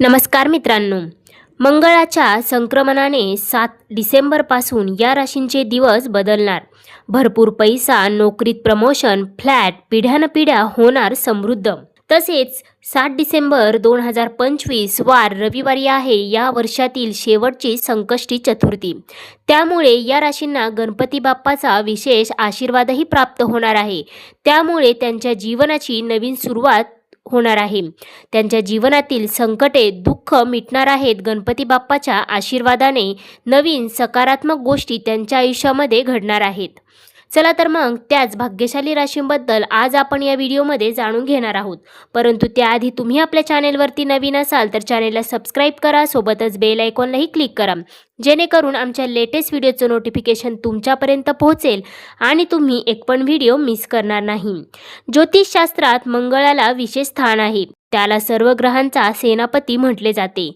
नमस्कार मित्रांनो. मंगळाच्या संक्रमणाने सात डिसेंबरपासून या राशींचे दिवस बदलणार. भरपूर पैसा नोकरीत प्रमोशन फ्लॅट पिढ्यानपिढ्या होणार समृद्ध. तसेच सात डिसेंबर दोन हजार पंचवीस वार रविवारी आहे या वर्षातील शेवटची संकष्टी चतुर्थी. त्यामुळे या राशींना गणपती बाप्पाचा विशेष आशीर्वादही प्राप्त होणार आहे. त्यामुळे त्यांच्या जीवनाची नवीन सुरुवात होणार आहे. त्यांच्या जीवनातील संकटे दुःख मिटणार आहेत गणपती बाप्पाच्या आशीर्वादाने नवीन सकारात्मक गोष्टी त्यांच्या आयुष्यामध्ये घडणार आहेत. चला तर मग त्याच भाग्यशाली राशींबद्दल आज आपण या व्हिडिओमध्ये जाणून घेणार आहोत. परंतु त्याआधी तुम्ही आपल्या चॅनेलवरती नवीन असाल तर चॅनेलला सबस्क्राईब करा सोबतच बेल आयकॉनलाही क्लिक करा. जेणेकरून आमच्या लेटेस्ट व्हिडिओचं नोटिफिकेशन तुमच्यापर्यंत पोहोचेल आणि तुम्ही एक पण व्हिडिओ मिस करणार नाही. ज्योतिषशास्त्रात मंगळाला विशेष स्थान आहे. त्याला सर्व ग्रहांचा सेनापती म्हटले जाते.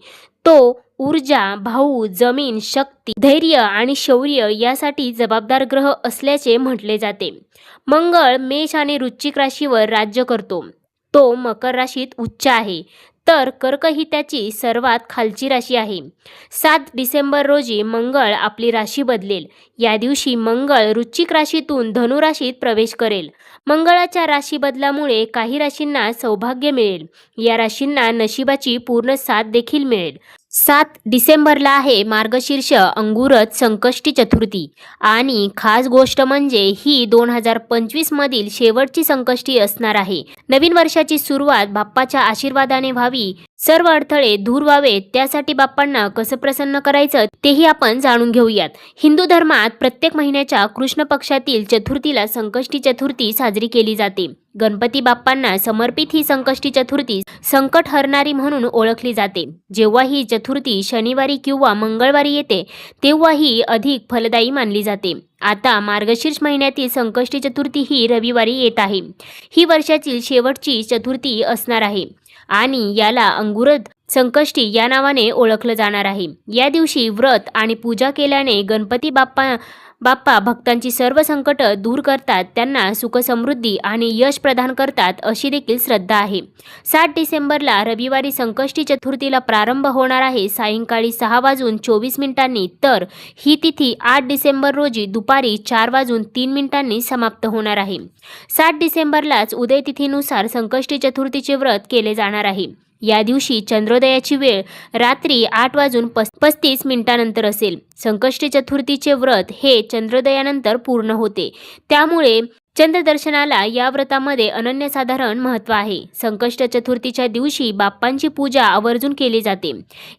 तो ऊर्जा भाऊ जमीन शक्ती धैर्य आणि शौर्य यासाठी जबाबदार ग्रह असल्याचे म्हटले जाते. मंगळ मेष आणि वृश्चिक राशीवर राज्य करतो. तो मकर राशीत उच्च आहे. तर कर्क ही त्याची सर्वात खालची राशी आहे. सात डिसेंबर रोजी मंगळ आपली राशी बदलेल. या दिवशी मंगळ वृश्चिक राशीतून धनुराशीत प्रवेश करेल. मंगळाच्या राशी बदलामुळे काही राशींना सौभाग्य मिळेल. या राशींना नशिबाची पूर्ण साथ देखील मिळेल. सात डिसेंबरला आहे मार्गशीर्ष अंगुरत संकष्टी चतुर्थी. आणि खास गोष्ट म्हणजे ही दोन हजार पंचवीसमधील शेवटची संकष्टी असणार आहे. नवीन वर्षाची सुरुवात बाप्पाच्या आशीर्वादाने व्हावी. सर्व अडथळे दूर व्हावेत त्यासाठी बाप्पांना कसं प्रसन्न करायचं तेही आपण जाणून घेऊयात. हिंदू धर्मात प्रत्येक महिन्याच्या कृष्ण पक्षातील चतुर्थीला संकष्टी चतुर्थी साजरी केली जाते. गणपती बाप्पांना समर्पित ही संकष्टी चतुर्थी संकट हरणारी म्हणून ओळखली जाते. जेव्हा ही चतुर्थी शनिवारी किंवा मंगळवारी येते तेव्हा ही अधिक फलदायी मानली जाते. आता मार्गशीर्ष महिन्यातील संकष्टी चतुर्थी ही रविवारी येत आहे. ही वर्षातील शेवटची चतुर्थी असणार आहे आणि याला अंगुरद संकष्टी या नावाने ओळखलं जाणार आहे. या दिवशी व्रत आणि पूजा केल्याने गणपती बाप्पा बाप्पा भक्तांची सर्व संकट दूर करतात त्यांना सुखसमृद्धी आणि यश प्रदान करतात अशी देखील श्रद्धा आहे. सात डिसेंबरला रविवारी संकष्टी चतुर्थीला प्रारंभ होणार आहे. सायंकाळी सहा वाजून चोवीस मिनिटांनी तर ही तिथी आठ डिसेंबर रोजी दुपारी चार वाजून तीन मिनिटांनी समाप्त होणार आहे. सात डिसेंबरलाच उदय तिथीनुसार संकष्टी चतुर्थीचे व्रत केले जाणार आहे. या दिवशी चंद्रोदयाची वेळ रात्री आठ वाजून पस पस्तीस मिनिटानंतर असेल. संकष्टी चतुर्थीचे व्रत हे चंद्रोदयानंतर पूर्ण होते. त्यामुळे चंद्रदर्शनाला या व्रतामध्ये अनन्यसाधारण महत्त्व आहे. संकष्ट चतुर्थीच्या दिवशी बाप्पांची पूजा आवर्जून केली जाते.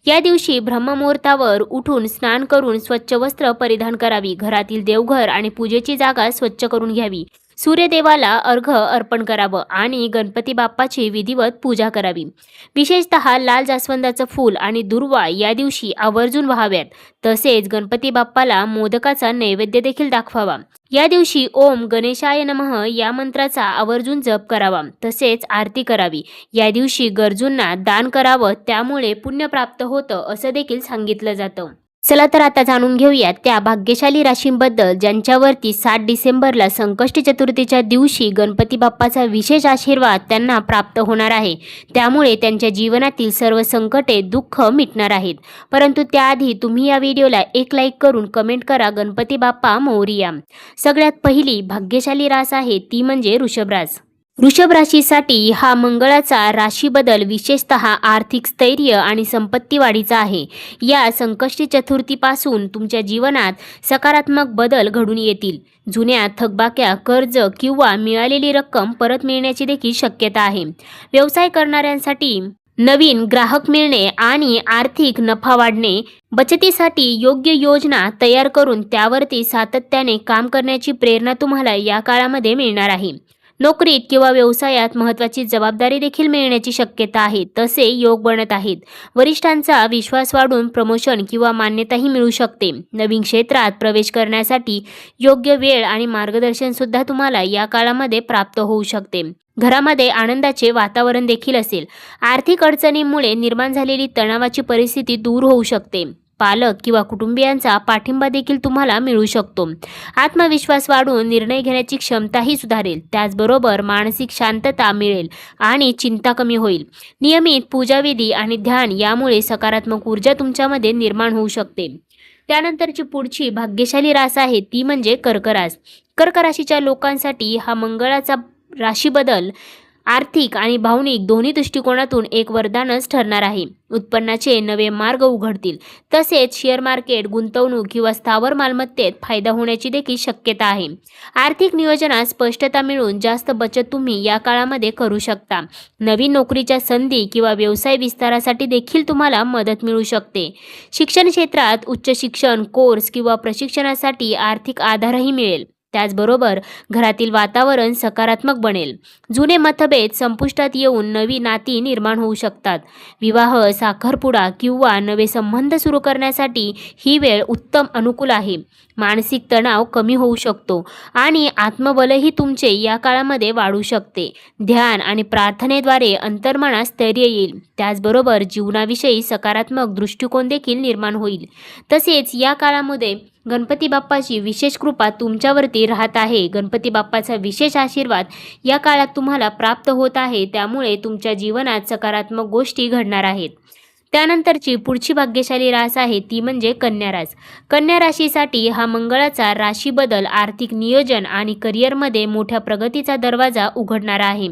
या दिवशी ब्रह्ममुहूर्तावर उठून स्नान करून स्वच्छ वस्त्र परिधान करावी. घरातील देवघर आणि पूजेची जागा स्वच्छ करून घ्यावी. सूर्यदेवाला अर्घ अर्पण करावं आणि गणपती बाप्पाची विधिवत पूजा करावी. विशेषतः लाल जास्वंदाचं फूल आणि दुर्वा या दिवशी आवर्जून व्हाव्यात. तसेच गणपती बाप्पाला मोदकाचा नैवेद्य देखील दाखवावा. या दिवशी ओम गणेशाय नमः या मंत्राचा आवर्जून जप करावा. तसेच आरती करावी. या दिवशी गरजूंना दान करावं त्यामुळे पुण्य प्राप्त होतं असं देखील सांगितलं जातं. चला तर आता जाणून घेऊयात त्या भाग्यशाली राशींबद्दल ज्यांच्यावरती सात डिसेंबरला संकष्टी चतुर्थीच्या दिवशी गणपती बाप्पाचा विशेष आशीर्वाद त्यांना प्राप्त होणार आहे. त्यामुळे त्यांच्या जीवनातील सर्व संकटे दुःख मिटणार आहेत. परंतु त्याआधी तुम्ही या व्हिडिओला एक लाईक करून कमेंट करा गणपती बाप्पा मोरिया. सगळ्यात पहिली भाग्यशाली रास आहे ती म्हणजे वृषभ रास वृषभ राशीसाठी हा मंगळाचा राशी बदल विशेषतः आर्थिक स्थैर्य आणि संपत्ती वाढीचा आहे. या संकष्टी चतुर्थीपासून तुमच्या जीवनात सकारात्मक बदल घडून येतील. जुन्या थकबाक्या कर्ज किंवा मिळालेली रक्कम परत मिळण्याची देखील शक्यता आहे. व्यवसाय करणाऱ्यांसाठी नवीन ग्राहक मिळणे आणि आर्थिक नफा वाढणे बचतीसाठी योग्य योजना तयार करून त्यावरती सातत्याने काम करण्याची प्रेरणा तुम्हाला या काळामध्ये मिळणार आहे. नोकरीत किंवा व्यवसायात महत्त्वाची जबाबदारी देखील मिळण्याची शक्यता आहे. तसे योग बनत आहेत. वरिष्ठांचा विश्वास वाढून प्रमोशन किंवा मान्यताही मिळू शकते. नवीन क्षेत्रात प्रवेश करण्यासाठी योग्य वेळ आणि मार्गदर्शन सुद्धा तुम्हाला या काळामध्ये प्राप्त होऊ शकते. घरामध्ये आनंदाचे वातावरण देखील असेल. आर्थिक अडचणीमुळे निर्माण झालेली तणावाची परिस्थिती दूर होऊ शकते. पालक किंवा कुटुंबियांचा पाठिंबा देखील तुम्हाला मिळू शकतो. आत्मविश्वास वाढून निर्णय घेण्याची क्षमताही सुधारेल. त्याचबरोबर मानसिक शांतता मिळेल आणि चिंता कमी होईल. नियमित पूजाविधी आणि ध्यान यामुळे सकारात्मक ऊर्जा तुमच्यामध्ये निर्माण होऊ शकते. त्यानंतरची पुढची भाग्यशाली रास आहे ती म्हणजे कर्क रास कर्क राशीच्या लोकांसाठी हा मंगळाचा राशी बदल आर्थिक आणि भावनिक दोन्ही दृष्टिकोनातून एक वरदानच ठरणार आहे. उत्पन्नाचे नवे मार्ग उघडतील. तसेच शेअर मार्केट गुंतवणूक किंवा स्थावर मालमत्तेत फायदा होण्याची देखील शक्यता आहे. आर्थिक नियोजनात स्पष्टता मिळून जास्त बचत तुम्ही या काळामध्ये करू शकता. नवीन नोकरीच्या संधी किंवा व्यवसाय विस्तारासाठी देखील तुम्हाला मदत मिळू शकते. शिक्षण क्षेत्रात उच्च शिक्षण कोर्स किंवा प्रशिक्षणासाठी आर्थिक आधारही मिळेल. त्याचबरोबर घरातील वातावरण सकारात्मक बनेल. जुने मतभेद संपुष्टात येऊन नवी नाती निर्माण होऊ शकतात. विवाह साखरपुडा किंवा नवे संबंध सुरू करण्यासाठी ही वेळ उत्तम अनुकूल आहे. मानसिक तणाव कमी होऊ शकतो आणि आत्मबलही तुमचे या काळामध्ये वाढू शकते. ध्यान आणि प्रार्थनेद्वारे अंतर्मनास स्थैर्य येईल. त्याचबरोबर जीवनाविषयी सकारात्मक दृष्टिकोन देखील निर्माण होईल. तसेच या काळामध्ये गणपती बाप्पाची विशेष कृपा तुमच्यावरती राहत आहे. गणपती बाप्पाचा विशेष आशीर्वाद या काळात तुम्हाला प्राप्त होत आहे. त्यामुळे तुमच्या जीवनात सकारात्मक गोष्टी घडणार आहेत. त्यानंतरची पुढची भाग्यशाली रास आहे ती म्हणजे कन्या रास. कन्या राशीसाठी हा मंगळाचा राशी बदल आर्थिक नियोजन आणि करिअरमध्ये मोठ्या प्रगतीचा दरवाजा उघडणारा आहे.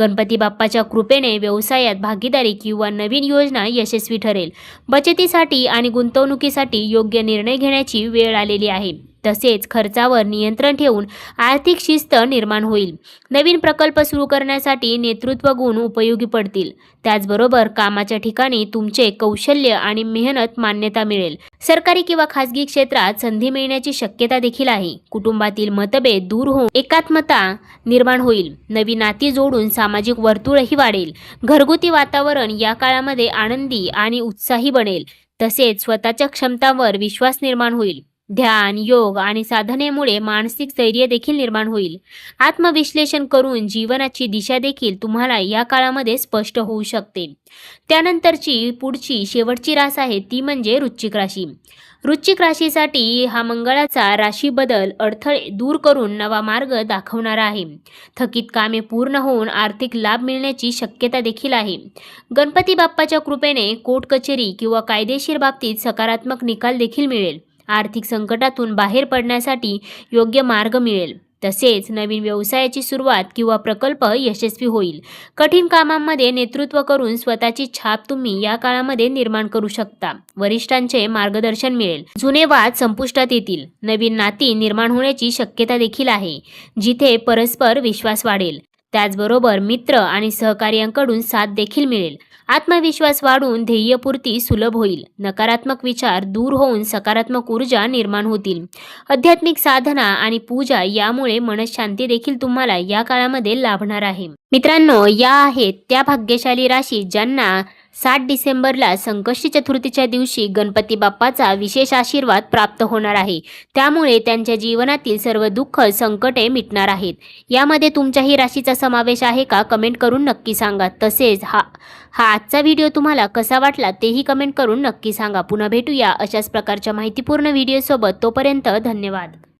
गणपती बाप्पाच्या कृपेने व्यवसायात भागीदारी किंवा नवीन योजना यशस्वी ठरेल. बचतीसाठी आणि गुंतवणुकीसाठी योग्य निर्णय घेण्याची वेळ आलेली आहे. तसेच खर्चावर नियंत्रण ठेवून आर्थिक शिस्त निर्माण होईल. नवीन प्रकल्प सुरू करण्यासाठी नेतृत्व गुण उपयोगी पडतील. त्याचबरोबर कामाच्या ठिकाणी तुमचे कौशल्य आणि मेहनत मान्यता मिळेल. सरकारी किंवा खासगी क्षेत्रात संधी मिळण्याची शक्यता देखील आहे. कुटुंबातील मतभेद दूर होऊन एकात्मता निर्माण होईल. नवी नाती जोडून सामाजिक वर्तुळही वाढेल. घरगुती वातावरण या काळामध्ये आनंदी आणि उत्साही बनेल. तसेच स्वतःच्या क्षमतांवर विश्वास निर्माण होईल. ध्यान योग आणि साधनेमुळे मानसिक स्थैर्य देखील निर्माण होईल. आत्मविश्लेषण करून जीवनाची दिशा देखील तुम्हाला या काळामध्ये स्पष्ट होऊ शकते. त्यानंतरची पुढची शेवटची रास आहे ती म्हणजे वृश्चिक राशी. वृश्चिक राशीसाठी हा मंगळाचा राशी बदल अडथळे दूर करून नवा मार्ग दाखवणारा आहे. थकीत कामे पूर्ण होऊन आर्थिक लाभ मिळण्याची शक्यता देखील आहे. गणपती बाप्पाच्या कृपेने कोर्ट कचेरी किंवा कायदेशीर बाबतीत सकारात्मक निकाल देखील मिळेल. आर्थिक संकटातून बाहेर पडण्यासाठी योग्य मार्ग मिळेल. तसेच नवीन व्यवसायाची सुरुवात किंवा प्रकल्प यशस्वी होईल. कठीण कामांमध्ये नेतृत्व करून स्वतःची छाप तुम्ही या काळामध्ये निर्माण करू शकता. वरिष्ठांचे मार्गदर्शन मिळेल. जुने वाद संपुष्टात येतील. नवीन नाती निर्माण होण्याची शक्यता देखील आहे जिथे परस्पर विश्वास वाढेल. त्याचबरोबर मित्र आणि सहकार्यांकडून साथ देखील मिळेल. आत्मविश्वास वाढून ध्येयपूर्ती सुलभ होईल. नकारात्मक विचार दूर होऊन सकारात्मक ऊर्जा निर्माण होतील. आध्यात्मिक साधना आणि पूजा यामुळे मनशांती देखील तुम्हाला या काळामध्ये लाभणार आहे. मित्रांनो या आहेत त्या भाग्यशाली राशी ज्यांना सात डिसेंबरला संकष्टी चतुर्थीच्या दिवशी गणपती बाप्पाचा विशेष आशीर्वाद प्राप्त होणार आहे. त्यामुळे त्यांच्या जीवनातील सर्व दुःख संकटे मिटणार आहेत. यामध्ये तुमच्याही राशीचा समावेश आहे का? कमेंट करून नक्की सांगा. तसेच हा हा आजचा व्हिडिओ तुम्हाला कसा वाटला तेही कमेंट करून नक्की सांगा. पुन्हा भेटूया अशाच प्रकारच्या माहितीपूर्ण व्हिडिओसोबत. तोपर्यंत धन्यवाद.